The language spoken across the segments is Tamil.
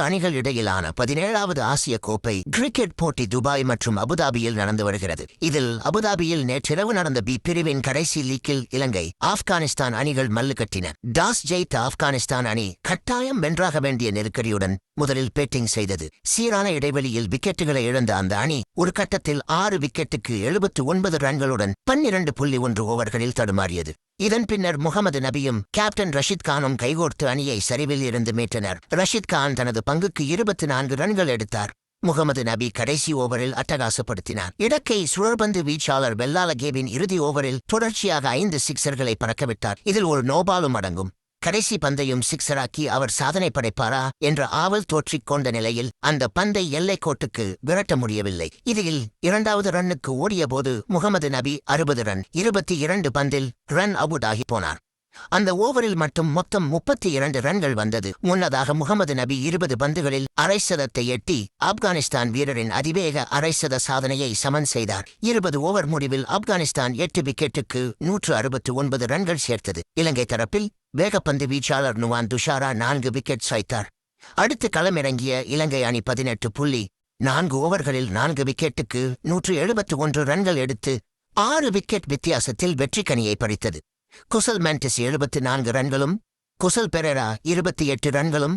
அணிகள் இடையிலான பதினேழாவது ஆசிய கோப்பை கிரிக்கெட் போட்டி துபாய் மற்றும் அபுதாபியில் நடந்து வருகிறது. இதில் அபுதாபியில் நேற்றிரவு நடந்த பி பிரிவின் கடைசி லீக்கில் இலங்கை ஆப்கானிஸ்தான் அணிகள் மல்லு கட்டின டாஸ் ஜெயித்த ஆப்கானிஸ்தான் அணி கட்டாயம் வென்றாக வேண்டிய நெருக்கடியுடன் முதலில் பேட்டிங் செய்தது. சீரான இடைவெளியில் விக்கெட்டுகளை இழந்த அந்த அணி ஒரு கட்டத்தில் ஆறு விக்கெட்டுக்கு எழுபத்து ஒன்பது ரன்களுடன் பன்னிரண்டு புள்ளி ஒன்று ஓவர்களில் தடுமாறியது. இதன் பின்னர் முகமது நபியும் கேப்டன் ரஷித் கானும் கைகோர்த்து அணியை சரிவில் இருந்து மீட்டனர். ரஷித் கான் தனது பங்குக்கு இருபத்தி நான்கு ரன்கள் எடுத்தார். முகமது நபி கடைசி ஓவரில் அட்டகாசப்படுத்தினார். இடக்கை சுழற்பந்து வீச்சாளர் பெல்லாலகேவின் இறுதி ஓவரில் தொடர்ச்சியாக ஐந்து சிக்சர்களை பறக்கவிட்டார். இதில் ஒரு நோபாலும் அடங்கும். கடைசி பந்தையும் சிக்ஸராக்கி அவர் சாதனை படைப்பாரா என்ற ஆவல் தோற்றிக் கொண்ட நிலையில் அந்த பந்தை எல்லைக்கோட்டுக்கு விரட்ட முடியவில்லை. இதில் இரண்டாவது ரன்னுக்கு ஓடியபோது முகமது நபி அறுபது ரன் இருபத்தி இரண்டு பந்தில் ரன் அவுட் ஆகி போனார். அந்த ஓவரில் மட்டும் மொத்தம் முப்பத்தி இரண்டு ரன்கள் வந்தது. முன்னதாக முகமது நபி இருபது பந்துகளில் அரை சதத்தை எட்டி ஆப்கானிஸ்தான் வீரரின் அதிவேக அரைசத சாதனையை சமன் செய்தார். இருபது ஓவர் முடிவில் ஆப்கானிஸ்தான் எட்டு விக்கெட்டுக்கு நூற்று அறுபத்து ஒன்பது ரன்கள் சேர்த்தது. இலங்கை தரப்பில் வேகப்பந்து வீச்சாளர் நுவான் துஷாரா நான்கு விக்கெட் சாய்த்தார். அடுத்து களமிறங்கிய இலங்கை அணி பதினெட்டு புள்ளி நான்கு ஓவர்களில் நான்கு விக்கெட்டுக்கு நூற்று எழுபத்து ஒன்று ரன்கள் எடுத்து ஆறு விக்கெட் வித்தியாசத்தில் வெற்றிக்கனியை பறித்தது. குசல் மென்டிஸ் எழுபத்து நான்கு ரன்களும் குசல் பெரேரா இருபத்தி எட்டு ரன்களும்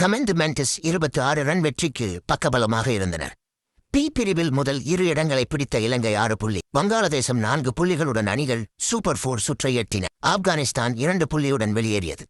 கமெந்து மென்டிஸ் இருபத்தி ஆறு ரன் வெற்றிக்கு பக்கபலமாக இருந்தனர். பி பிரிவில் முதல் இரு இடங்களை பிடித்த இலங்கை ஆறு புள்ளி வங்காளதேசம் நான்கு புள்ளிகளுடன் அணிகள் சூப்பர் போர் சுற்றை எட்டின. ஆப்கானிஸ்தான் இரண்டு புள்ளியுடன் வெளியேறியது.